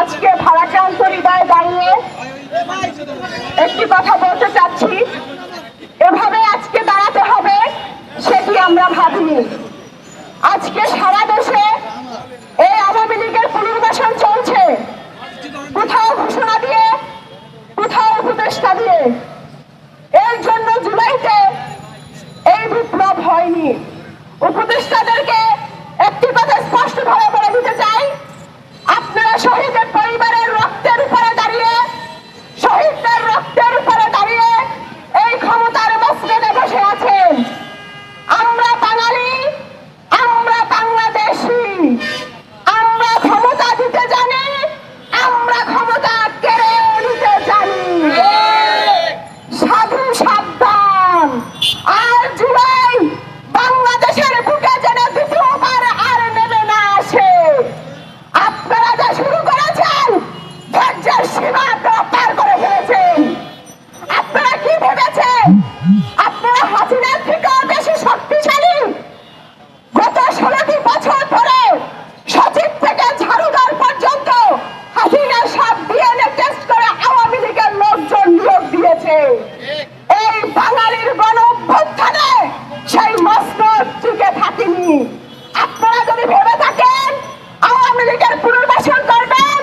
আজকে দাঁড়িয়ে একটি কথা বলতে চাচ্ছি। এভাবে আজকে দাঁড়াতে হবে, সেটি আমরা আজকে সারা দেশে এই আওয়ামী লীগের পুনর্বাসন চলছে কোথাও ঘোষণা দিয়ে কোথাও উপদেষ্টা দিয়ে এর জন্য জুলাইতে এই বিপ্লব হয়নি উপদেষ্টাদেরকে একটি কথা স্পষ্টভাবে বলে দিতে চাই আপনারা শহীদের পরিবারের রক্তের উপরে দাঁড়িয়ে শহীদদের রক্তের উপরে দাঁড়িয়ে এই ক্ষমতার মসজিদে বসে আছেন আমরা বাঙালি আমরা বাংলাদেশি আমরা ক্ষমতা ক্ষমতা কেড়ে নিতে আর জুলাই আসে। আপনারা যা শুরু করেছেন, ধৈর্যের সীমা পার করে ফেলেছেন। আপনারা কি ভেবেছেন? আপনারা হাসিনার থেকেও এই বাঙালির গণ অভ্যুত্থানে সেই মসনদ টিকে থাকেনি। আপনারা যদি ভেবে থাকেন, আওয়ামী লীগের পুনর্বাসন করবেন,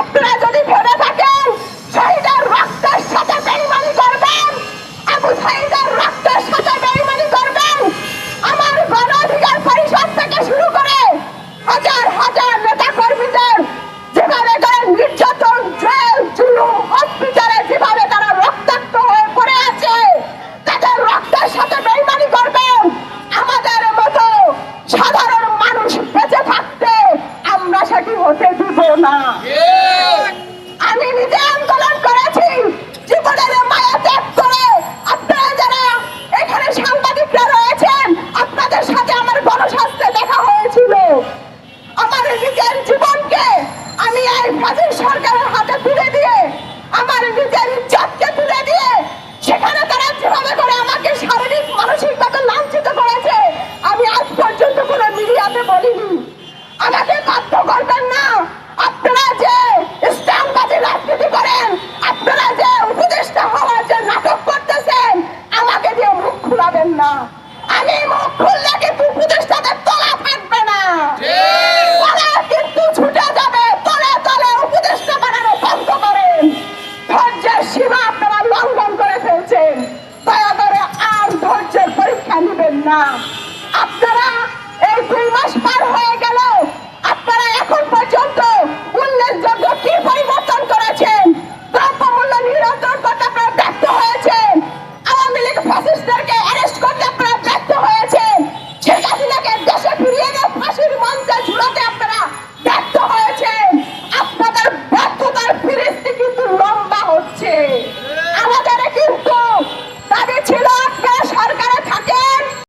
আপনারা যদি ভেবে থাকেন, শহীদের রক্তের সাথে বেইমানি করবেন, আবু সাইদের রক্তের সাথে বেইমানি করবেন, আমার গণ অধিকার পরিষদ থেকে শুরু করে হাজার হাজার হতে না। আমি নিজে আন্দোলন করেছি, জীবনের মায়া ত্যাগ করে। আপনারা যারা এখানে সাংবাদিকরা রয়েছেন, আপনাদের সাথে আমার গণস্বাস্থ্যে দেখা হয়েছিল। আমার নিজের জীবনকে আমি এই ফাঁসির সরকারের হাতে তুলে দিয়ে, আমার নিজের ইজ্জতকে তুলে দিয়ে, সেখানে তারা যেভাবে করে আমাকে শারীরিক, মানসিকভাবে লাঞ্ছিত করেছে, আমি আজ পর্যন্ত কোনো মিডিয়াতে বলিনি। আমি কিন্তু উপদেষ্টাদের তলা থাকবে না। তারা কিন্তু ছুটে যাবে তলে তলে উপদেষ্টা বানানো বন্ধ করেন ধৈর্যের সীমা আপনারা লঙ্ঘন করে ফেলছেন। দয়া করে আর ধৈর্যের পরীক্ষা নেবেন না।